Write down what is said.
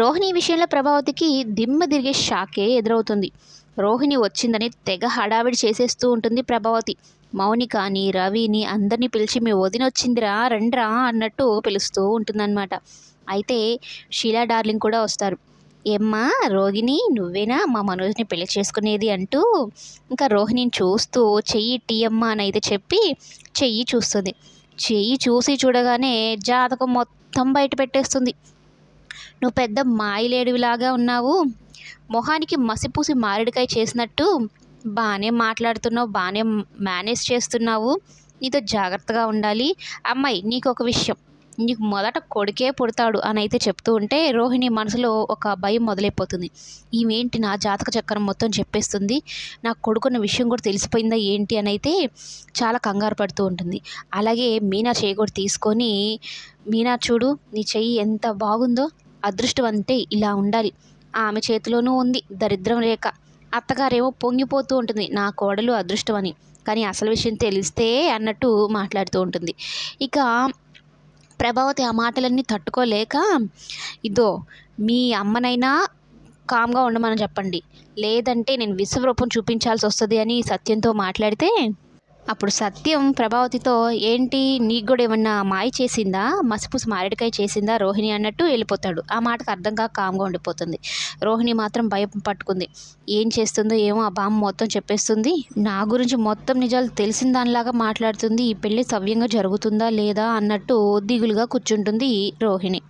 రోహిణి విషయంలో ప్రభావతికి దిమ్మ తిరిగే షాకే ఎదురవుతుంది. రోహిణి వచ్చిందని తెగ హడావిడి చేసేస్తూ ఉంటుంది ప్రభావతి. మౌనికాని రవిని అందరినీ పిలిచి మీ వదిన వచ్చిందిరా రండ్రా అన్నట్టు పిలుస్తూ ఉంటుందన్నమాట. అయితే షీలా డార్లింగ్ కూడా వస్తారు. ఏమ్మా రోహిణి నువ్వేనా మా మనోజ్ని పెళ్ళి చేసుకునేది అంటూ ఇంకా రోహిణిని చూస్తూ చెయ్యి టీయమ్మ అని అయితే చెప్పి చెయ్యి చూస్తుంది. చెయ్యి చూసి చూడగానే జాతకం మొత్తం బయట పెట్టేస్తుంది. నువ్వు పెద్ద మాయలేడివిలాగా ఉన్నావు. మొహానికి మసిపూసి మారేడుకాయ చేసినట్టు బాగానే మాట్లాడుతున్నావు బాగానే మేనేజ్ చేస్తున్నావు. నీతో జాగ్రత్తగా ఉండాలి. అమ్మాయి నీకు ఒక విషయం. నీకు మొదట కొడుకే పుడతాడు అని అయితే చెప్తూ ఉంటే రోహిణి మనసులో ఒక భయం మొదలైపోతుంది. ఈమెంటి నా జాతక చక్రం మొత్తం చెప్పేస్తుంది? నా కొడుకున్న విషయం కూడా తెలిసిపోయిందా ఏంటి అని అయితే చాలా కంగారు పడుతూ ఉంటుంది. అలాగే మీనా చేయి కూడా తీసుకొని మీనా చూడు నీ చెయ్యి ఎంత బాగుందో అదృష్టవంతే ఇలా ఉండాలి. ఆమె చేతిలోనూ ఉంది దరిద్రం రేఖ. అత్తగారేమో పొంగిపోతూ ఉంటుంది నా కోడలు అదృష్టమని కానీ అసలు విషయం తెలిస్తే అన్నట్టు మాట్లాడుతూ ఉంటుంది. ఇక ప్రభావతి ఆ మాటలన్నీ తట్టుకోలేక ఇదో మీ అమ్మనైనా కామ్గా ఉండమని చెప్పండి. లేదంటే నేను విశ్వరూపం చూపించాల్సి వస్తుంది అని సత్యంతో మాట్లాడితే అప్పుడు సత్యం ప్రభావతితో ఏంటి నీకు కూడా ఏమన్నా మాయ చేసిందా? మసిపూసి మారేడుకాయ చేసిందా? రోహిణి అన్నట్టు వెళ్ళిపోతాడు. ఆ మాటకు అర్థం కాక కామ్గా ఉండిపోతుంది. రోహిణి మాత్రం భయం పట్టుకుంది. ఏం చేస్తుందో ఏమో ఆ బామ్మ మొత్తం చెప్పేస్తుంది. నా గురించి మొత్తం నిజాలు తెలిసిన దానిలాగా మాట్లాడుతుంది. ఈ పెళ్ళి సవ్యంగా జరుగుతుందా లేదా? అన్నట్టు దిగులుగా కూర్చుంటుంది రోహిణి.